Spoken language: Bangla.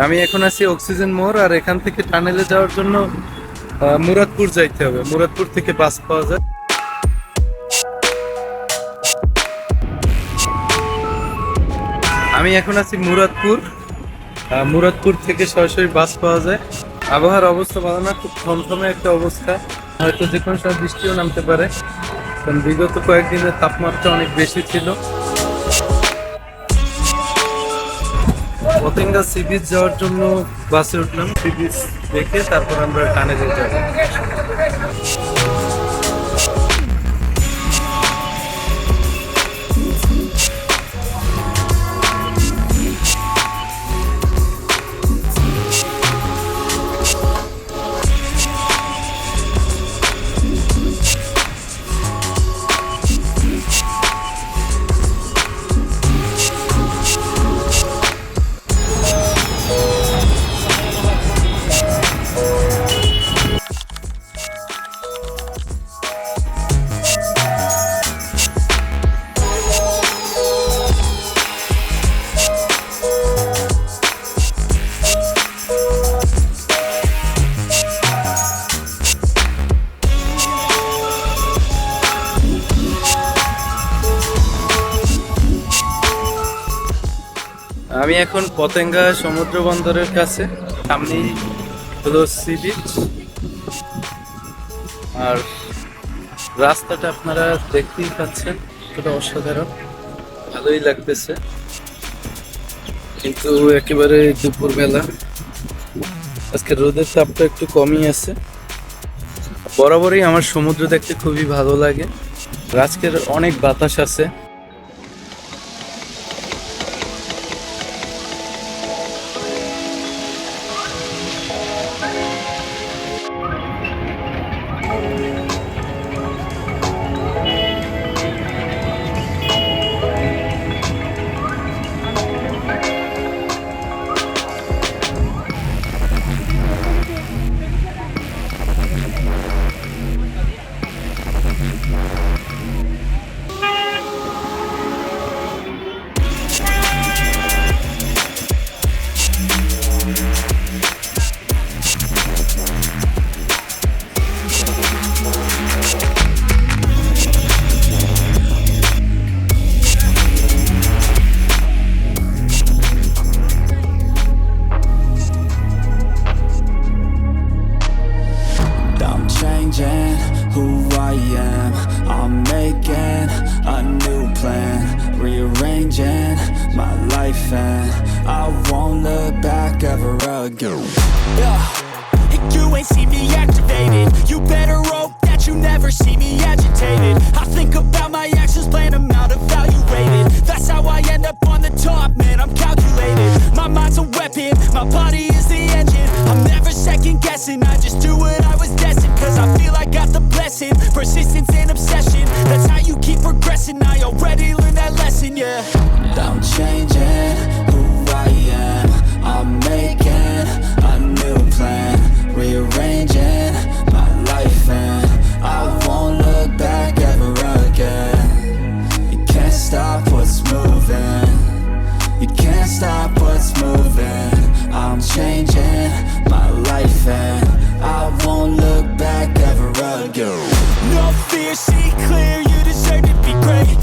আমি এখন আছি অক্সিজেন মোড়, আর এখান থেকে টানেলে যাওয়ার জন্য মুরাদপুর যাইতে হবে। মুরাদপুর থেকে বাস পাওয়া যায়। আমি এখন আছি মুরাদপুর। মুরাদপুর থেকে সরাসরি বাস পাওয়া যায়। আবহাওয়ার অবস্থা ভালো না, খুব থমথমে একটা অবস্থা। হয়তো যে কোনো সময় বৃষ্টিও নামতে পারে। কারণ বিগত কয়েকদিনের তাপমাত্রা অনেক বেশি ছিল। পতেঙ্গা সি বিচ যাওয়ার জন্য বাসে উঠলাম। সি বিচ দেখে তারপর আমরা কানে যাব আমি এখন পতেঙ্গা সমুদ্র বন্দরের কাছে, সামনেই হলো সি বিচ আর রাস্তাটা আপনারা দেখতেই পাচ্ছেন এটা অসাধারণ। ভালোই লাগতেছে। কিন্তু একেবারে দুপুরবেলা। আজকে রোদের তাপটা একটু কমই আছে। বরাবরই আমার সমুদ্র দেখতে খুবই ভালো লাগে। আজকের অনেক বাতাস আছে। My life, and I won't look back ever again. Yeah, you ain't see me activated. You better hope that you never see me agitated. I think about my actions, plan them out, evaluated. That's how I end up on the top, man. I'm calculated. My mind's a weapon, my body is the engine. I'm never second guessing, I just do what I was destined. Cause I feel I got the blessing, persistence and obsession. That's how you keep progressing. I already learned moving, I'm changing my life and I won't look back ever again. No fear, see clear, you deserve to be great.